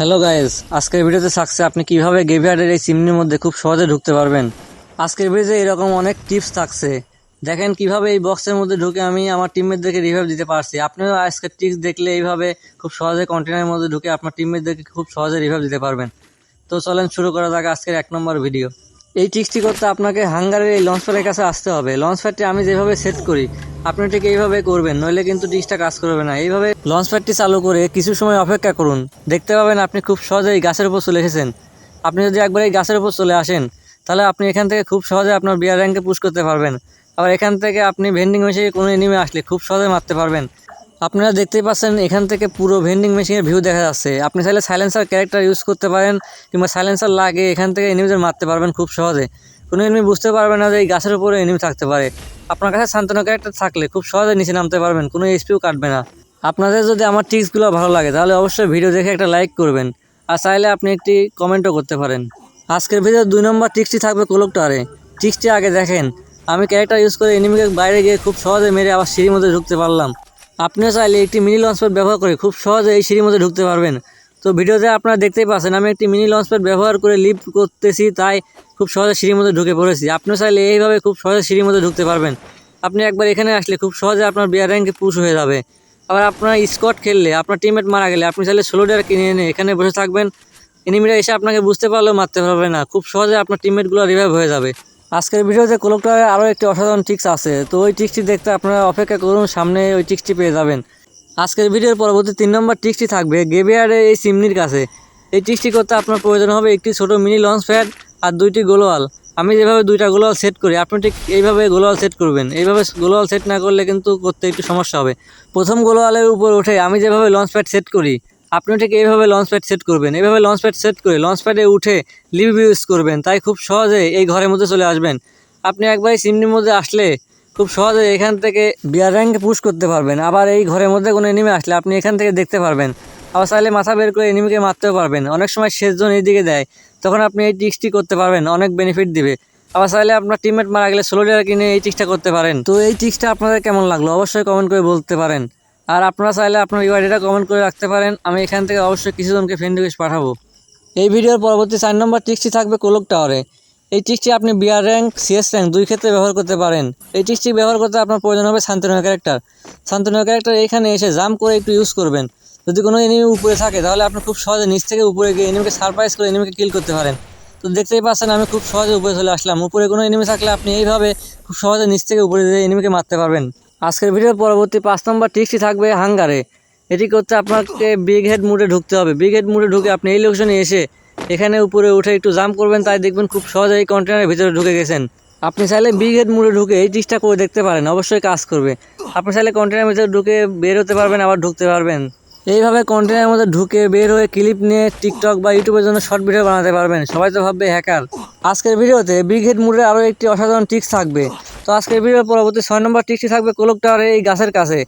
Hello guys আজকের ভিডিওতে থাকছে আপনি কীভাবে গেভিয়ার্ডের এই চিমনির মধ্যে খুব সহজে ঢুকতে পারবেন। আজকের ভিডিওতে এরকম অনেক টিপস থাকছে। দেখেন কীভাবে এই বক্সের মধ্যে ঢুকে আমি আমার টিমমেটদেরকে রিভাইভ দিতে পারছি। আপনিও আজকের টিপস দেখলে এইভাবে খুব সহজে কন্টেনারের মধ্যে ঢুকে আপনার টিমমেটদেরকে খুব সহজে রিভাইভ দিতে পারবেন। তো চলেন শুরু করা যাক আজকের এক নম্বর ভিডিও এই ট্রিক্সটি করতে আপনাকে হাঙ্গারের এই লঞ্চ প্যাডের কাছে আসতে হবে। লঞ্চ প্যাডটি আমি যেভাবে সেট করি, আপনি ঠিক এইভাবে করবেন, নইলে কিন্তু ট্রিক্সটা কাজ করবে না। এইভাবে লঞ্চ প্যাডটি চালু করে কিছু সময় অপেক্ষা করুন। দেখতে পাবেন আপনি খুব সহজে এই গাছের উপর চলে এসেছেন। আপনি যদি একবার এই গাছের উপর চলে আসেন, তাহলে আপনি এখান থেকে খুব সহজে আপনার বিয়ার র্যাঙ্কে পুশ করতে পারবেন। আবার এখান থেকে আপনি ভেন্ডিং মেশিনে কোনো এনিমে আসলে খুব সহজে মারতে পারবেন। আপনারা দেখতেই পাচ্ছেন, এখান থেকে পুরো ভেন্ডিং মেশিনের ভিউ দেখা যাচ্ছে। আপনি চাইলে সাইলেন্সার ক্যারেক্টার ইউজ করতে পারেন, কিংবা সাইলেন্সার লাগে, এখান থেকে এনিমিদের মারতে পারবেন খুব সহজে। কোনো এনিমি বুঝতে পারবে না যে এই গাছের উপরে এনিমি থাকতে পারে। আপনার কাছে শান্তনু ক্যারেক্টার থাকলে খুব সহজে নিচে নামতে পারবেন, কোনো এসপিও কাটবে না। আপনাদের যদি আমার টিপসগুলো ভালো লাগে, তাহলে অবশ্যই ভিডিও দেখে একটা লাইক করবেন। আর চাইলে আপনি একটি কমেন্টও করতে পারেন। আজকের ভিডিও দুই নম্বর টিক্সটি থাকবে কোলকটারে। টিক্সটি আগে দেখেন। আমি ক্যারেক্টার ইউজ করে এনিমিকে বাইরে গিয়ে খুব সহজে মেরে আবার সিঁড়ির মধ্যে ঢুকতে পারলাম। আপনিও চাইলে একটি মিনি লঞ্চ প্যাড ব্যবহার করে খুব সহজে এই সিঁড়ির মধ্যে ঢুকতে পারবেন। তো ভিডিওতে আপনারা দেখতেই পাচ্ছেন, আমি একটি মিনি লঞ্চ প্যাড ব্যবহার করে লিফট করতেছি, তাই খুব সহজে সিঁড়ির মধ্যে ঢুকে পড়েছি। আপনিও চাইলে এইভাবে খুব সহজে সিঁড়ির মধ্যে ঢুকতে পারবেন। আপনি একবার এখানে আসলে খুব সহজে আপনার বিয়ার র্যাঙ্কে পুশ হয়ে যাবে। আবার আপনার স্কট খেললে, আপনার টিমমেট মারা গেলে, আপনি চাইলে ষোলো ডেয়ার কিনে এনে এখানে বসে থাকবেন। এনিমিরা এসে আপনাকে বুঝতে পারলেও মারতে পারবে না। খুব সহজে আপনার টিমমেটগুলো রিভাইভ হয়ে যাবে। আজকের ভিডিওতে কোলকটারে আরও একটি অসাধারণ টিক্স আছে। তো ওই টিক্সটি দেখতে আপনারা অপেক্ষা করুন, সামনে ওই টিক্সটি পেয়ে যাবেন। আজকের ভিডিওর পরবর্তী তিন নম্বর টিক্সটি থাকবে গেবিয়ারের এই সিমনির কাছে। এই টিক্সটি করতে আপনার প্রয়োজন হবে একটি ছোট মিনি লঞ্চ প্যাড আর দুইটি গোলোয়াল আমি যেভাবে দুইটা গোলোয়াল সেট করি, আপনি ঠিক এইভাবে গোলোয়াল সেট করবেন। এইভাবে গোলোয়াল সেট না করলে কিন্তু করতে একটু সমস্যা হবে। প্রথম গোলোয়ালের উপর উঠে আমি যেভাবে লঞ্চ প্যাড সেট করি আপনি ঠিক এইভাবে লঞ্চ প্যাড সেট করবেন। এইভাবে লঞ্চ প্যাড সেট করে লঞ্চ প্যাডে উঠে লিভ ইউজ করবেন, তাই খুব সহজে এই ঘরের মধ্যে চলে আসবেন। আপনি একবার সিমনির মধ্যে আসলে খুব সহজে এখান থেকে বিয়ার র্যাঙ্কে পুশ করতে পারবেন। আবার এই ঘরের মধ্যে কোনো এনিমি আসলে আপনি এখান থেকে দেখতে পারবেন। আবার চাইলে মাথা বের করে এনিমিকে মারতেও পারবেন। অনেক সময় শেষ জোন এই দিকে দেয়, তখন আপনি এই টিক্সটি করতে পারবেন, অনেক বেনিফিট দিবে। আবার চাইলে আপনার টিমমেট মারা গেলে টাকা কিনে এই টিক্সটা করতে পারেন। তো এই টিক্সটা আপনাদের কেমন লাগল? অবশ্যই কমেন্ট করে বলতে পারেন। আর আপনারা চাইলে আপনার ইউআইডিটা কমেন্ট করে রাখতে পারেন। আমি এখান থেকে অবশ্যই কিছু জনকে ফ্রেন্ড রিকোয়েস্ট পাঠাবো। এই ভিডিওর পরবর্তী চার নম্বর টিক্সটি থাকবে কোলক টাওয়ারে। এই টিক্সটি আপনি বিআর র্যাঙ্ক সিএস র্যাঙ্ক দুই ক্ষেত্রে ব্যবহার করতে পারেন। এই টিক্সটি ব্যবহার করতে আপনার প্রয়োজন হবে শান্তনু ক্যারেক্টার শান্তনু ক্যারেক্টার এখানে এসে জাম্প করে একটু ইউজ করবেন। যদি কোনো এনিমি উপরে থাকে, তাহলে আপনি খুব সহজে নিচ থেকে উপরে গিয়ে এনিমিকে সারপ্রাইজ করে এনিমিকে কিল করতে পারেন। তো দেখতেই পাচ্ছেন, আমি খুব সহজে উপরে চলে আসলাম। উপরে কোনো এনিমি থাকলে আপনি এইভাবে খুব সহজে নিচ থেকে উপরে যেয়ে এনিমিকে মারতে পারবেন। আজকের ভিডিওর পরবর্তী পাঁচ নম্বর টিক্সটি থাকবে হাঙ্গারে। এটি করতে আপনাকে বিগ হেড মুডে ঢুকতে হবে। বিগ হেড মুডে ঢুকে আপনি এই লোকেশনে এসে এখানে উপরে উঠে একটু জাম্প করবেন, তাই দেখবেন খুব সহজে এই কন্টেনারের ভিতরে ঢুকে গেছেন। আপনি চাইলে বিগ হেড মুডে ঢুকে এই টিক্সটা করে দেখতে পারেন, অবশ্যই কাজ করবে। আপনি চাইলে কন্টেনারের ভিতরে ঢুকে বের হতে পারবেন, আবার ঢুকতে পারবেন। এইভাবে কন্টেনারের মধ্যে ঢুকে বের হয়ে ক্লিপ নিয়ে টিকটক বা ইউটিউবের জন্য শর্ট ভিডিও বানাতে পারবেন। সবাই তো ভাববে হ্যাকার আজকের ভিডিওতে বিগ হেড মুডের আরও একটি অসাধারণ টিক্স থাকবে। তো আজকের ভিডিওর পরবর্তী ছয় নম্বর টিক্সটি থাকবে কোলক টাওয়ারে এই গাছের কাছে।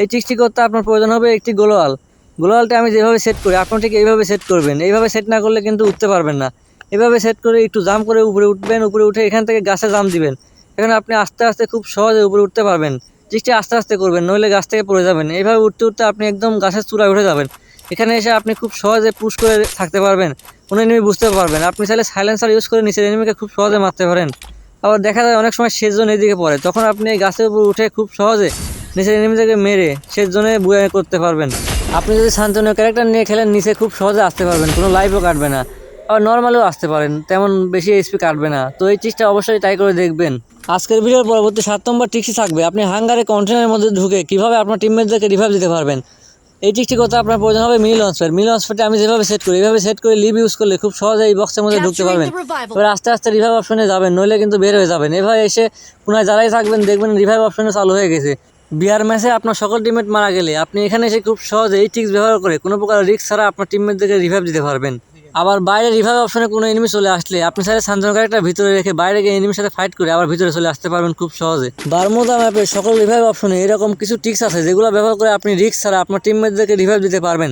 এই টিক্সটি করতে আপনার প্রয়োজন হবে একটি গোলোয়াল গোলালটা আমি যেভাবে সেট করি আপনি ঠিক এইভাবে সেট করবেন। এইভাবে সেট না করলে কিন্তু উঠতে পারবেন না। এভাবে সেট করে একটু জাম করে উপরে উঠবেন, উপরে উঠে এখান থেকে গাছে জাম দিবেন। এখানে আপনি আস্তে আস্তে খুব সহজে উপরে উঠতে পারবেন। জিনিসটি আস্তে আস্তে করবেন, নইলে গাছ থেকে পড়ে যাবেন। এইভাবে উঠতে উঠতে আপনি একদম গাছের চূড়ায় উঠে যাবেন। এখানে এসে আপনি খুব সহজে পুশ করে থাকতে পারবেন, কোনো এনিমি বুঝতে পারবেন আপনি চাইলে সাইলেন্সার ইউজ করে নিচের এনিমিকে খুব সহজে মারতে পারেন। আবার দেখা যায় অনেক সময় শেষ জোন এদিকে পড়ে, তখন আপনি এই গাছের উপর উঠে খুব সহজে নিচের এনিমিটাকে মেরে শেষ জোনে বুয়ে করতে পারবেন। আপনি যদি শান্তনু ক্যারেক্টার নিয়ে খেলেন, নিচে খুব সহজে আসতে পারবেন, কোনো লাইভও কাটবে না। আবার নর্মালেও আসতে পারেন, তেমন বেশি এসপি কাটবে না। তো এই চিজটা অবশ্যই ট্রাই করে দেখবেন। আজকের ভিডিওর পরবর্তী সাত নম্বর টিক্সি থাকবে। আপনি হাঙ্গারে কন্টেনারের মধ্যে ঢুকে কীভাবে আপনার টিমমেটদেরকে রিভাইভ দিতে পারবেন? এই টিকটি করতে আপনার প্রয়োজন হবে মিল লঞ্চ মিল মিনি আমি যেভাবে সেট করি এইভাবে সেট করে লিভ ইউজ করলে খুব সহজে এই বক্সের মধ্যে ঢুকতে পারবেন। এবার আস্তে আস্তে রিভাইভ অপশনে যাবেন নইলে কিন্তু বের হয়ে যাবেন। এভাবে এসে পুনরায় যারাই থাকবেন দেখবেন রিভাইভ অপশনে চালু হয়ে গেছে। বিয়ার ম্যাচে আপনার সকল টিমমেট মারা গেলে আপনি এখানে এসে খুব সহজে এই টিক্স ব্যবহার করে কোনো প্রকার রিস্ক ছাড়া আপনার টিমমেটদেরকে রিভাইভ দিতে পারবেন। আবার বাইরে রিভাইভ অপশনে কোনো এনিমি চলে আসলে, আপনি চাইলে সান্তনু ক্যারেক্টার ভিতরে রেখে বাইরে গিয়ে এনিমির সাথে ফাইট করে আবার ভিতরে চলে আসতে পারবেন খুব সহজে। বারমুদা ম্যাপে সকল রিভাইভ অপশনে এরকম কিছু টিক্স আছে যেগুলো ব্যবহার করে আপনি রিস্ক ছাড়া আপনার টিমমেটদেরকে রিভাইভ দিতে পারবেন।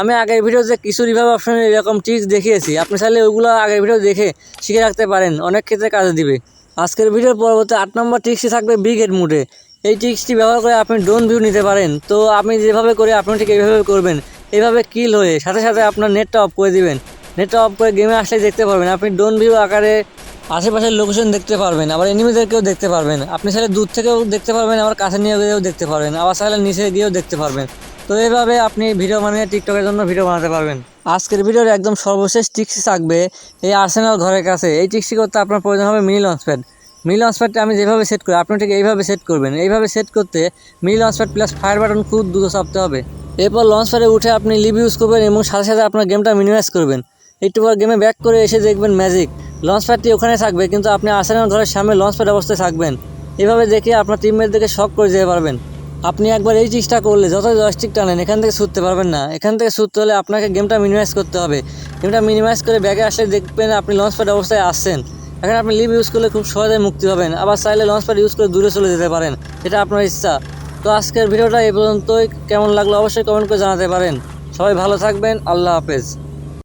আমি আগের ভিডিওতে কিছু রিভাইভ অপশনে এরকম টিক্স দেখিয়েছি, আপনি চাইলে ওগুলো আগের ভিডিও দেখে শিখে রাখতে পারেন, অনেক ক্ষেত্রে কাজে দিবে। আজকের ভিডিওর পরবর্তী আট নম্বর টিক্সটি থাকবে বিগ হেড মুডে এই টিক্সটি ব্যবহার করে আপনি ড্রোন ভিউ নিতে পারেন, তো আপনি যেভাবে করে আপনি ঠিক এইভাবে করবেন, এইভাবে কিল হয়ে সাথে সাথে আপনার নেটটা অফ করে দিবেন। নেটটা অফ করে গেমে আসলে দেখতে পারবেন। আপনি ডোন ভিউ আকারে আশেপাশের লোকেশন দেখতে পারবেন, আবার এনিমিদেরকেও দেখতে পারবেন। আপনি চাইলে দূর থেকেও দেখতে পারবেন, আবার কাছে নিয়ে গিয়েও দেখতে পারবেন, আবার চাইলে নিচে গিয়েও দেখতে পারবেন। তো এইভাবে আপনি ভিডিও বানিয়ে টিকটকের জন্য ভিডিও বানাতে পারবেন। আজকের ভিডিওর একদম সর্বশেষ টিক্সি থাকবে এই আর্সেনাল ঘরের কাছে। এই টিক্সি করতে আপনার প্রয়োজন হবে mini launch pad mini launch প্যাডটা আমি যেভাবে সেট করি, আপনি ঠিক এইভাবে সেট করবেন। এইভাবে সেট করতে mini launch pad plus fire button খুব দ্রুত চাপতে হবে। এরপর লঞ্চ প্যাডে উঠে আপনি লিভ ইউজ করবেন এবং সাথে সাথে আপনার গেমটা মিনিমাইজ করবেন। একটু পর গেমে ব্যাক করে এসে দেখবেন ম্যাজিক লঞ্চ প্যাডটি ওখানে থাকবে, কিন্তু আপনি আর্সেনাল ঘরের সামনে লঞ্চ প্যাড অবস্থায় থাকবেন। এভাবে দেখে আপনার টিমমেটদেরকে শক করে যেতে পারবেন। আপনি একবার এই জিনিসটা করলে যত জয়স্টিক টানেন, এখান থেকে ছুটতে পারবেন না। এখান থেকে ছুটতে হলে আপনাকে গেমটা মিনিমাইজ করতে হবে। গেমটা মিনিমাইজ করে ব্যাগে আসলে দেখবেন আপনি লঞ্চ প্যাড অবস্থায় আসছেন। এখন আপনি লিভ ইউজ করলে খুব সহজে মুক্তি হবেন আবার চাইলে লঞ্চ প্যাড ইউজ করে দূরে চলে যেতে পারেন। এটা আপনার ইচ্ছা। তো আজকের ভিডিওটা এই পর্যন্তই। কেমন লাগল অবশ্যই কমেন্ট করে জানাতে পারেন। সবাই ভালো থাকবেন। আল্লাহ হাফেজ।